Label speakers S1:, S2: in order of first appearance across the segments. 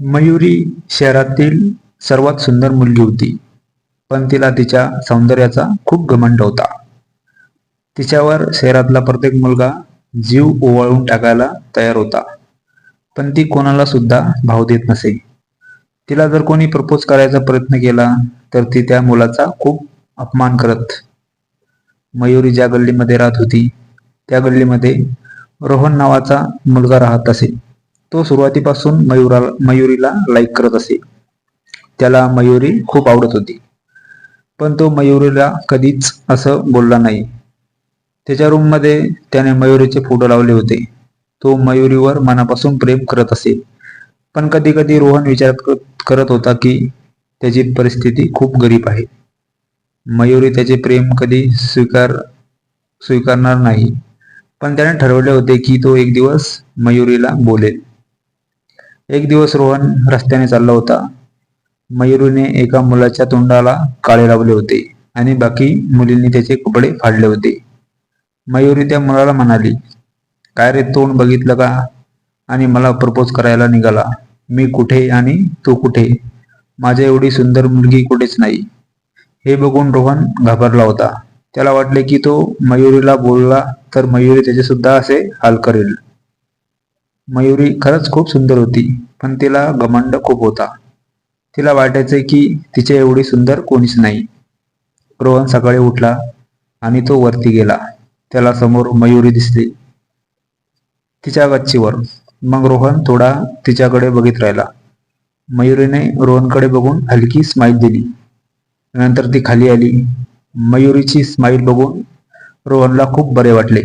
S1: मयुरी शहरातील सर्वात सुंदर मुलगी होती. पण तिला तिच्या सौंदर्याचा खूप घमंड होता. तिच्यावर शहरातला प्रत्येक मुलगा जीव ओवाळून टाकायला तयार होता. पण ती कोणाला सुद्धा भाव देत नसे. तिला जर कोणी प्रपोज करायचा प्रयत्न केला तर ती त्या मुलाचा खूप अपमान करत. मयुरी ज्या गल्लीमध्ये राहत होती त्या गल्लीमध्ये रोहन नावाचा मुलगा राहत असे. तो सुरुवातीपासून मयुरा मयुरीला लाईक करत असे. त्याला मयुरी खूप आवडत होती. पण तो मयुरीला कधीच असं बोलला नाही. त्याच्या रूममध्ये त्याने मयुरीचे फोटो लावले होते. तो मयुरीवर मनापासून प्रेम करत असे. पण कधी कधी रोहन विचार करत होता की त्याची परिस्थिती खूप गरीब आहे. मयुरी त्याचे प्रेम कधी स्वीकार स्वीकारणार नाही. पण त्याने ठरवले होते की तो एक दिवस मयुरीला बोलेल. एक दिवस रोहन रस्त्याने चालला होता. मयुरीने एका मुलाच्या तोंडाला काळे लावले होते आणि बाकी मुलींनी त्याचे कपडे फाडले होते. मयुरी त्या मुलाला म्हणाली काय रे तोंड बघितलं का? आणि मला प्रपोज करायला निघाला. मी कुठे आणि तू कुठे? माझ्या एवढी सुंदर मुलगी कुठेच नाही. हे बघून रोहन घाबरला होता. त्याला वाटले की तो मयुरीला बोलला तर मयुरी त्याचे सुद्धा असे हाल करेल. मयुरी खरंच खूप सुंदर होती पण तिला घमंड खूप होता. तिला वाटायचे की तिच्या एवढी सुंदर कोणीच नाही. रोहन सकाळी उठला आणि तो वरती गेला. त्याला समोर मयुरी दिसली. तिच्या गच्चीवर. मग रोहन थोडा तिच्याकडे बघित राहिला. मयुरीने रोहनकडे बघून हलकी स्माईल दिली. नंतर ती खाली आली. मयुरीची स्माईल बघून रोहनला खूप बरे वाटले.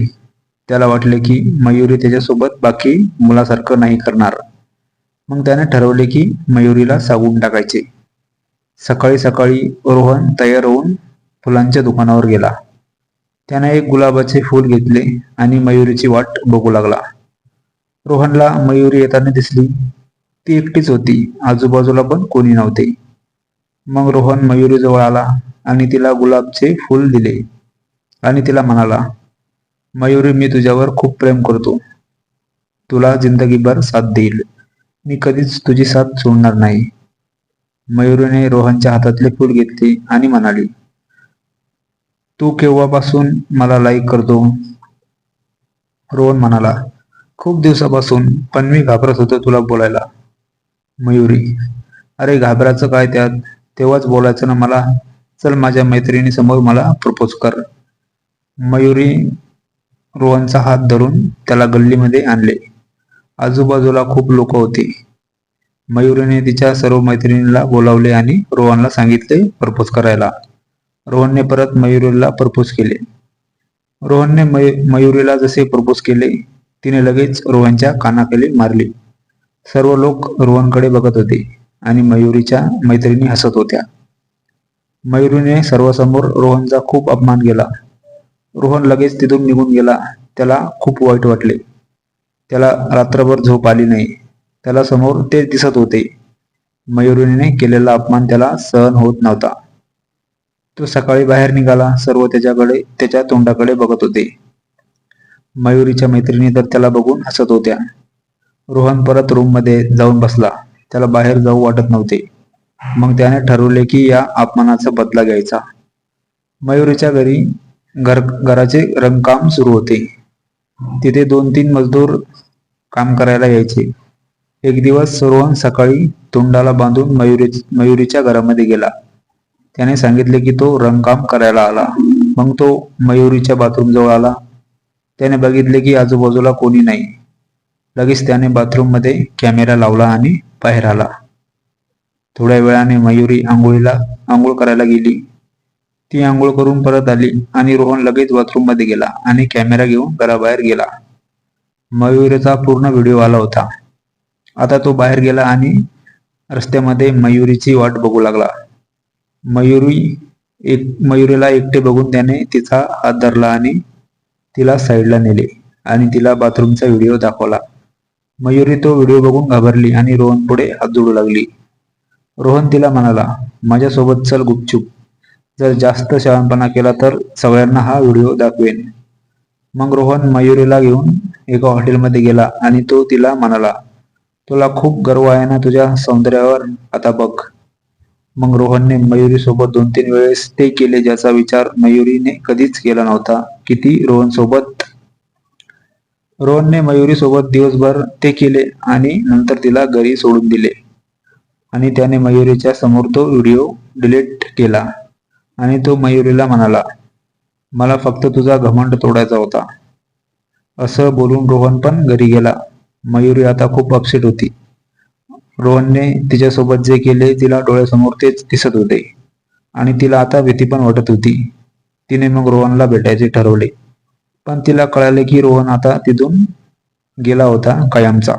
S1: त्याला वाटले की मयुरी त्याच्यासोबत बाकी मुलासारखं नाही करणार. मग त्याने ठरवले की मयुरीला सांगून टाकायचे. सकाळी सकाळी रोहन तयार होऊन फुलांच्या दुकानावर गेला. त्याने एक गुलाबाचे फूल घेतले आणि मयुरीची वाट बघू लागला. रोहनला मयुरी येताना दिसली. ती एकटीच होती. आजूबाजूला पण कोणी नव्हते. मग रोहन मयुरीजवळ आला आणि तिला गुलाबचे फूल दिले आणि तिला म्हणाला मयुरी मी तुझ्यावर खूप प्रेम करतो. तुला जिंदगीभर साथ देईल. मी कधीच तुझी साथ सोडणार नाही. मयुरीने रोहनच्या हातातले फूल घेतले आणि म्हणाली तू केव्हापासून मला लाईक करतो? रोहन म्हणाला खूप दिवसापासून पण मी घाबरत होतो तुला बोलायला. मयुरी अरे घाबरायचं काय त्यात? तेव्हाच बोलायचं ना मला. चल माझ्या मैत्रिणी समोर मला प्रपोज कर. मयुरी रोहनचा हात धरून त्याला गल्लीमध्ये आणले. आजूबाजूला खूप लोक होते. मयुरीने तिच्या सर्व मैत्रिणीला बोलावले आणि रोहनला सांगितले प्रपोज करायला. रोहनने परत मयुरीला प्रपोज केले. रोहनने मयुरीला जसे प्रपोज केले तिने लगेच रोहनच्या कानाखाली मारली. सर्व लोक रोहनकडे बघत होते आणि मयुरीच्या मैत्रिणी हसत होत्या. मयुरीने सर्वांसमोर रोहनचा खूप अपमान केला. रोहन लगेच तिथून निघून गेला. त्याला खूप वाईट वाटले. त्याला रात्रभर झोप आली नाही. त्याला समोर ते दिसत होते. मयुरीने केलेला अपमान त्याला सहन होत नव्हता. तो सकाळी बाहेर निघाला. सर्व त्याच्याकडे त्याच्या तोंडाकडे बघत होते. मयुरीच्या मैत्रिणी तर त्याला बघून हसत होत्या. रोहन परत रूममध्ये जाऊन बसला. त्याला बाहेर जाऊ वाटत नव्हते. मग त्याने ठरवले की या अपमानाचा बदला घ्यायचा. मयुरीच्या घरी घर घराचे रंगकाम सुरू होते. तिथे दोन तीन मजदूर काम करायला यायचे. एक दिवस रोहन सकाळी तोंडाला बांधून मयुरी मयुरीच्या घरामध्ये गेला. त्याने सांगितले की तो रंगकाम करायला आला. मग तो मयुरीच्या बाथरूम जवळ आला. त्याने बघितले की आजूबाजूला कोणी नाही. लगेच त्याने बाथरूममध्ये कॅमेरा लावला आणि बाहेर आला. थोड्या वेळाने मयुरी आंघोळीला आंघोळ करायला गेली. ती आंघोळ करून परत आली आणि रोहन लगेच बाथरूममध्ये गेला आणि कॅमेरा घेऊन घराबाहेर गेला. मयुरीचा पूर्ण व्हिडिओ आला होता. आता तो बाहेर गेला आणि रस्त्यामध्ये मयुरीची वाट बघू लागला. मयुरी एक मयुरीला एकटे बघून त्याने तिचा हात धरला आणि तिला साईडला नेले आणि तिला बाथरूमचा व्हिडिओ दाखवला. मयुरी तो व्हिडिओ बघून घाबरली आणि रोहन पुढे हात जोडू लागली. रोहन तिला म्हणाला माझ्यासोबत चल गुपचूप. जर जास्त शहाणपणा केला तर सगळ्यांना हा व्हिडिओ दाखवेन. मग रोहन मयुरीला घेऊन एका हॉटेलमध्ये गेला आणि तो तिला म्हणाला तुला खूप गर्व आहे ना तुझ्या सौंदर्यावर? आता बघ. मग रोहनने मयुरी सोबत दोन तीन वेळेस ते केले ज्याचा विचार मयुरीने कधीच केला नव्हता. किती? रोहन सोबत रोहनने मयुरी सोबत दिवसभर ते केले आणि नंतर तिला घरी सोडून दिले. आणि त्याने मयुरीच्या समोर तो व्हिडिओ डिलीट केला. आणि तो मयुरीला म्हणाला मला फक्त तुझा घमंड तोडायचा होता. असं बोलून रोहन पण घरी गेला. मयुरी आता खूप अपसेट होती. रोहनने तिच्यासोबत जे केले तिला डोळ्यासमोर तेच दिसत होते. आणि तिला आता भीती पण वाटत होती. तिने मग रोहनला भेटायचे ठरवले. पण तिला कळाले की रोहन आता तिथून गेला होता कायमचा.